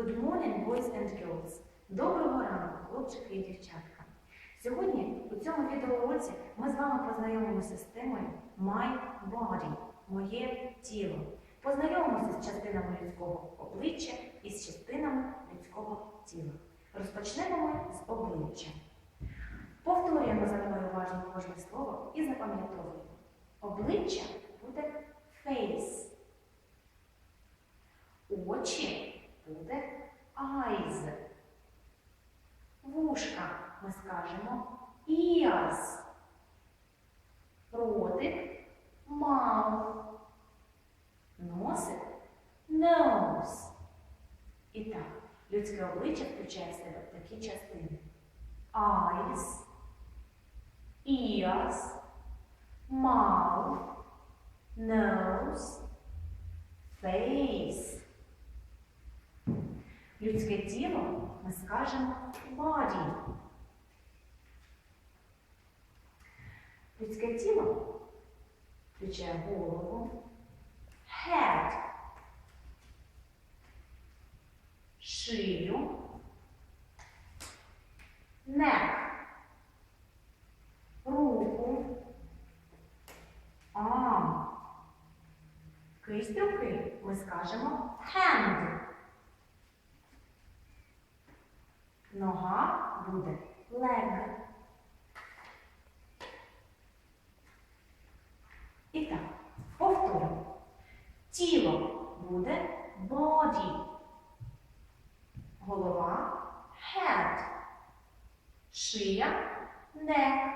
Good morning, boys and girls. Доброго ранку, хлопчики і дівчатка. Сьогодні у цьому відеоуроці ми з вами познайомимося з темою My Body моє тіло. Познайомимося з частинами людського обличчя і з частинами людського тіла. Розпочнемо ми з обличчя. Повторюємо за мною уважно кожне слово і запам'ятовуємо. Обличчя буде face. Очі буде eyes. Вушка ми скажемо ears. Ротик mouth. Носик nose. І так, людське обличчя включає в себе такі частини. Eyes, ears, mouth, nose, face. Людське тіло ми скажемо body. Людське тіло включає голову, head, шию, neck, руку, arm. Кисть руки ми скажемо hand. Нога буде leg. І так, повторюємо. Тіло буде body. Голова head. Шия neck.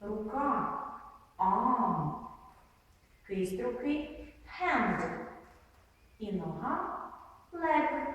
Рука arm. Кисть руки hand. І нога leg.